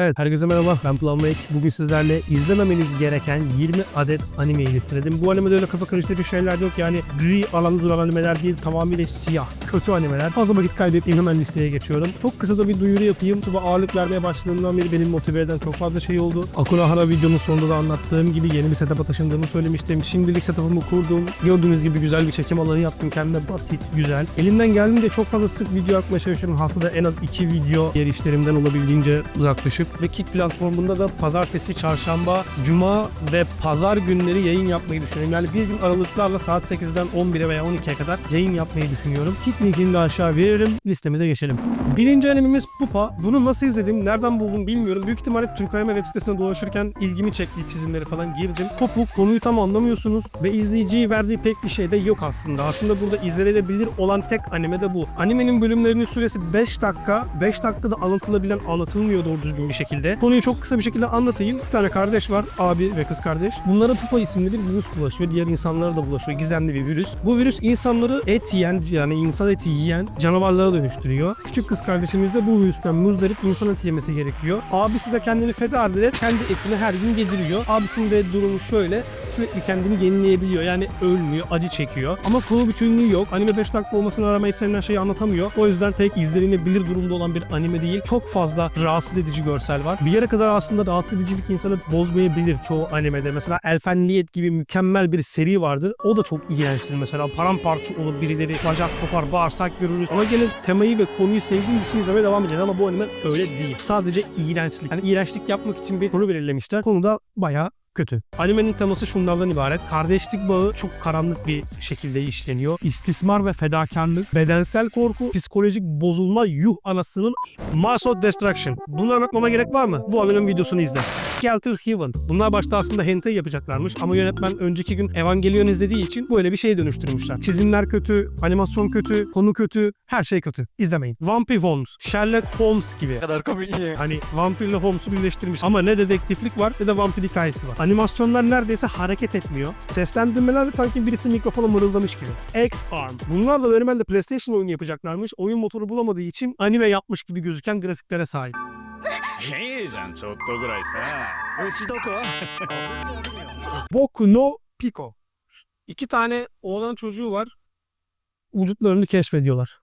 Evet, herkese merhaba. Ben Plan Make. Bugün sizlerle izlememeniz gereken 20 adet animeyi listeledim. Bu animede öyle kafa karıştırıcı şeyler yok. Yani gri alanlı duran animeler değil, tamamıyla siyah, kötü animeler. Fazla vakit kaybetmeyeyim hemen listeye geçiyorum. Çok kısa da bir duyuru yapayım. YouTube'a ağırlık vermeye başladığımdan beri benim motive eden çok fazla şey oldu. Akunohara videonun sonunda da anlattığım gibi yeni bir setup'a taşındığımı söylemiştim. Şimdilik setup'ımı kurdum. Gördüğünüz gibi güzel bir çekim alanı yaptım kendime. Basit, güzel. Elimden geldiğince çok fazla sık video yapmaya çalışıyorum. Haftada en az 2 video diğer işlerimden olabildiğince uzaklaşıp ve Kick platformunda da pazartesi, çarşamba, cuma ve pazar günleri yayın yapmayı düşünüyorum. Yani bir gün aralıklarla saat 8'den 11'e veya 12'ye kadar yayın yapmayı düşünüyorum. Kick linkini de aşağı veririm. Listemize geçelim. Birinci animemiz Pupa. Bunu nasıl izledim, nereden buldum bilmiyorum. Büyük ihtimalle Türkayma web sitesine dolaşırken ilgimi çekti çizimleri falan girdim. Kopuk, konuyu tam anlamıyorsunuz ve izleyiciyi verdiği pek bir şey de yok aslında. Aslında burada izlenebilir olan tek anime de bu. Animenin bölümlerinin süresi 5 dakika. 5 dakikada anlatılabilen anlatılmıyor doğru düzgün bir şekilde. Konuyu çok kısa bir şekilde anlatayım. Bir tane kardeş var, abi ve kız kardeş. Bunlara Pupa isimli bir virüs bulaşıyor. Diğer insanlara da bulaşıyor. Gizemli bir virüs. Bu virüs insanları et yiyen, yani insan eti yiyen canavarlara dönüştürüyor. Küçük kız kardeşimiz de bu virüsten muzdarip insan eti yemesi gerekiyor. Abisi de kendini feda ederek kendi etini her gün yediriyor. Abisinin de durumu şöyle. Sürekli kendini yenileyebiliyor. Yani ölmüyor, acı çekiyor. Ama konu bütünlüğü yok. Anime 5 dakika olmasına rağmen istenilen şeyi anlatamıyor. O yüzden pek izlenebilir durumda olan bir anime değil. Çok fazla rahatsız edici görsel var. Bir yere kadar aslında rahatsız edicilik insanı bozmayabilir çoğu animede. Mesela Elfenliyet gibi mükemmel bir seri vardır. O da çok iğrençtir mesela. Paramparça olur birileri bacak kopar, bağırsak görürüz. Ama gene temayı ve konuyu sevdiğimiz için izlemeye devam edeceğiz. Ama bu anime öyle değil. Sadece iğrençlik. Yani iğrençlik yapmak için bir konu belirlemişler. Konu da bayağı kötü. Animenin teması şunlardan ibaret. Kardeşlik bağı çok karanlık bir şekilde işleniyor. İstismar ve fedakarlık, bedensel korku, psikolojik bozulma, yuh anasının Mass of Destruction. Bunu anlatmama gerek var mı? Bu animenin videosunu izle. Skelter Heaven. Bunlar başta aslında hentai yapacaklarmış ama yönetmen önceki gün Evangelion izlediği için böyle bir şeye dönüştürmüşler. Çizimler kötü, animasyon kötü, konu kötü, her şey kötü. İzlemeyin. Vampire Holmes, Sherlock Holmes gibi. kadar komik. Hani vampirle Holmes'u birleştirmiş. Ama ne dedektiflik var ne de vampir hikayesi var. Animasyonlar neredeyse hareket etmiyor. Seslendirmeler de sanki birisi mikrofona mırıldamış gibi. X-Arm. Bunlar da normalde PlayStation oyunu yapacaklarmış. Oyun motoru bulamadığı için anime yapmış gibi gözüken grafiklere sahip. いいじゃんちょっとぐらいさうちどこ Boku no Pico. İki tane oğlan çocuğu var. Vücutlarını keşfediyorlar.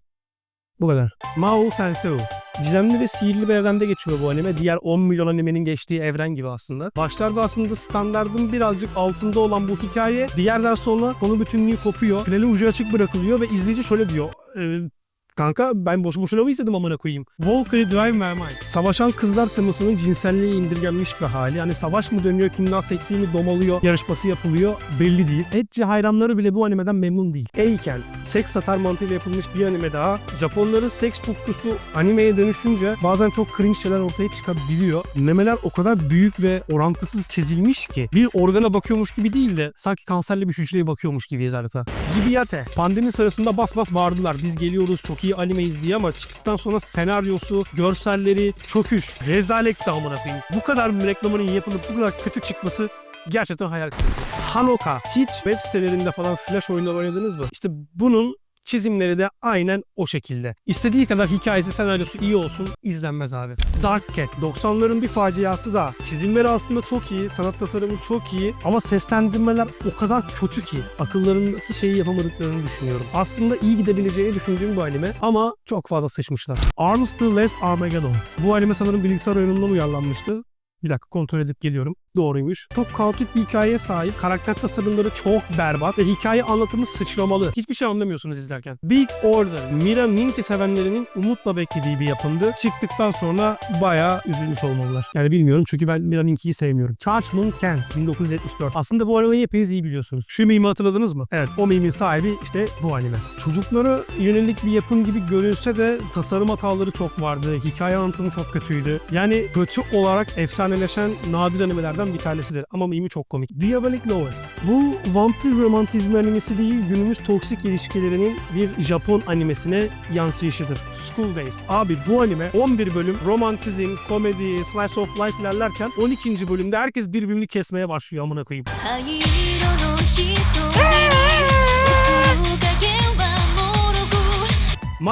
Bu kadar. Mao Sensei. Gizemli ve sihirli bir evrende geçiyor bu anime. Diğer 10 milyon animenin geçtiği evren gibi aslında. Başlarda aslında standardın birazcık altında olan bu hikaye bir yerden sonra konu bütünlüğü kopuyor. Finali ucu açık bırakılıyor ve izleyici şöyle diyor. "Ee, Kanka ben boşu boşuna mı izledim amına koyayım? Valkyrie Drive My Mind. Savaşan kızlar temasının cinselliğe indirgenmiş bir hali. Hani savaş mı dönüyor, kim daha seksi mi domalıyor, yarışması yapılıyor belli değil. Etçi hayranları bile bu animeden memnun değil. Eiken, seks satar mantığıyla yapılmış bir anime daha. Japonların seks tutkusu animeye dönüşünce bazen çok cringe şeyler ortaya çıkabiliyor. Memeler o kadar büyük ve orantısız çizilmiş ki bir organa bakıyormuş gibi değil de sanki kanserli bir hücreye bakıyormuş gibiyiz adeta. Gibiyate. Pandemi sırasında bas bas bağırdılar. Biz geliyoruz çok animeyiz diye ama çıktıktan sonra senaryosu, görselleri, çöküş, rezalet de amına koyayım. Bu kadar reklamının yapılıp bu kadar kötü çıkması gerçekten hayal kırıklığı. Hanoka. Hiç web sitelerinde falan flash oyunlar oynadınız mı? İşte bunun çizimleri de aynen o şekilde. İstediği kadar hikayesi, senaryosu iyi olsun izlenmez abi. Dark Cat 90'ların bir faciası da. Çizimleri aslında çok iyi, sanat tasarımı çok iyi ama seslendirmeler o kadar kötü ki akıllarındaki şeyi yapamadıklarını düşünüyorum. Aslında iyi gidebileceğini düşündüğüm bu anime ama çok fazla sıçmışlar. Arms to Less Armageddon. Bu anime sanırım bilgisayar oyunundan uyarlanmıştı. Bir dakika kontrol edip geliyorum. Doğruymuş. Çok kaotik bir hikayeye sahip. Karakter tasarımları çok berbat ve hikaye anlatımı sıçramalı. Hiçbir şey anlamıyorsunuz izlerken. Big Order. Mira Minky sevenlerinin umutla beklediği bir yapımdı. Çıktıktan sonra bayağı üzülmüş olmalılar. Yani bilmiyorum çünkü ben Mira Minky'yi sevmiyorum. Judgment Ken 1974. Aslında bu animeyi hepiniz iyi biliyorsunuz. Şu mimi hatırladınız mı? Evet o mimin sahibi işte bu anime. Çocuklara yönelik bir yapım gibi görülse de tasarım hataları çok vardı. Hikaye anlatımı çok kötüydü. Yani kötü olarak efsaneleşen nadir animelerden bir tanesidir. Ama mimi çok komik. Diabolik Lovers. Bu vampir romantizmi animesi değil, günümüz toksik ilişkilerinin bir Japon animesine yansıyışıdır. School Days. Abi bu anime 11 bölüm romantizm, komedi, slice of life ilerlerken 12. bölümde herkes birbirini kesmeye başlıyor amına koyayım.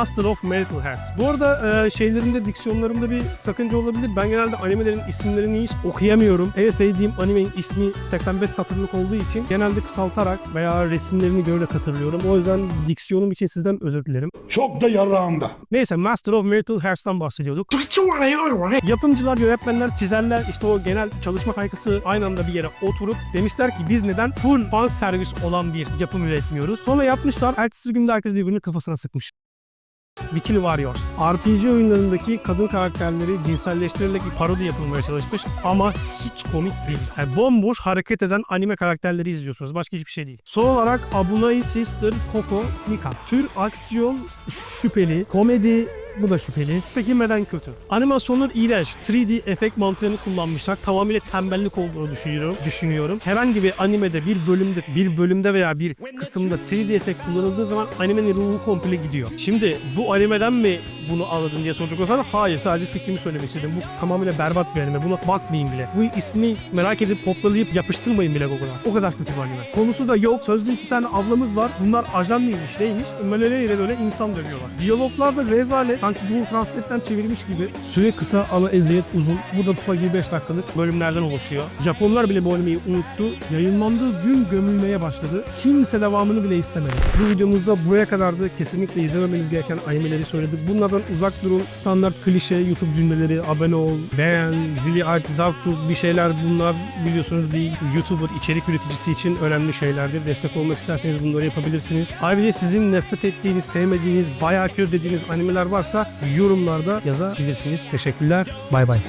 Master of Marital Hearts. Bu arada e, şeylerinde, diksiyonlarımda bir sakınca olabilir. Ben genelde animelerin isimlerini hiç okuyamıyorum. En sevdiğim animenin ismi 85 satırlık olduğu için genelde kısaltarak veya resimlerini görerek hatırlıyorum. O yüzden diksiyonum için sizden özür dilerim. Çok da yarağımda. Neyse Master of Marital Hearts'tan bahsediyorduk. Yapımcılar, yönetmenler, çizerler işte o genel çalışma kaygısı aynı anda bir yere oturup demişler ki biz neden full fan servis olan bir yapım üretmiyoruz. Sonra yapmışlar. Ertesi günde herkes birbirinin kafasına sıkmış. Bikini Warriors. RPG oyunlarındaki kadın karakterleri cinselleştirilerek bir parodi yapılmaya çalışmış ama hiç komik değil. Yani bomboş hareket eden anime karakterleri izliyorsunuz. Başka hiçbir şey değil. Son olarak Abunai Sister Coco Mika. Tür aksiyon şüpheli, komedi bu da şüpheli. Peki neden kötü? Animasyonlar iğrenç. 3D efekt mantığını kullanmışlar. Tamamıyla tembellik olduğunu düşünüyorum. düşünüyorum. Herhangi bir animede bir bölümde bir bölümde veya bir kısımda 3D efekt kullanıldığı zaman animenin ruhu komple gidiyor. Şimdi bu animeden mi bunu anladın diye soracak olsan hayır sadece fikrimi söylemek istedim. Bu tamamıyla berbat bir anime. Buna bakmayın bile. Bu ismi merak edip kopyalayıp yapıştırmayın bile Google'a. O kadar kötü bir anime. Konusu da yok. Sözlü iki tane ablamız var. Bunlar ajan mıymış neymiş? Böyle ile böyle insan dövüyorlar. Diyaloglar da rezalet. Sanki Google Translate'ten çevirmiş gibi. Süre kısa ama eziyet uzun. Bu da Pupa gibi 5 dakikalık bölümlerden oluşuyor. Japonlar bile bu animeyi unuttu. Yayınlandığı gün gömülmeye başladı. Kimse devamını bile istemedi. Bu videomuzda buraya kadardı. Kesinlikle izlememeniz gereken animeleri söyledik. Bunlardan uzak durun. Standart klişe YouTube cümleleri, abone ol, beğen, zili aç, zavtur bir şeyler bunlar biliyorsunuz bir YouTuber içerik üreticisi için önemli şeylerdir. Destek olmak isterseniz bunları yapabilirsiniz. Ayrıca sizin nefret ettiğiniz, sevmediğiniz, bayağı kör dediğiniz animeler varsa yorumlarda yazabilirsiniz. Teşekkürler. Bay bay.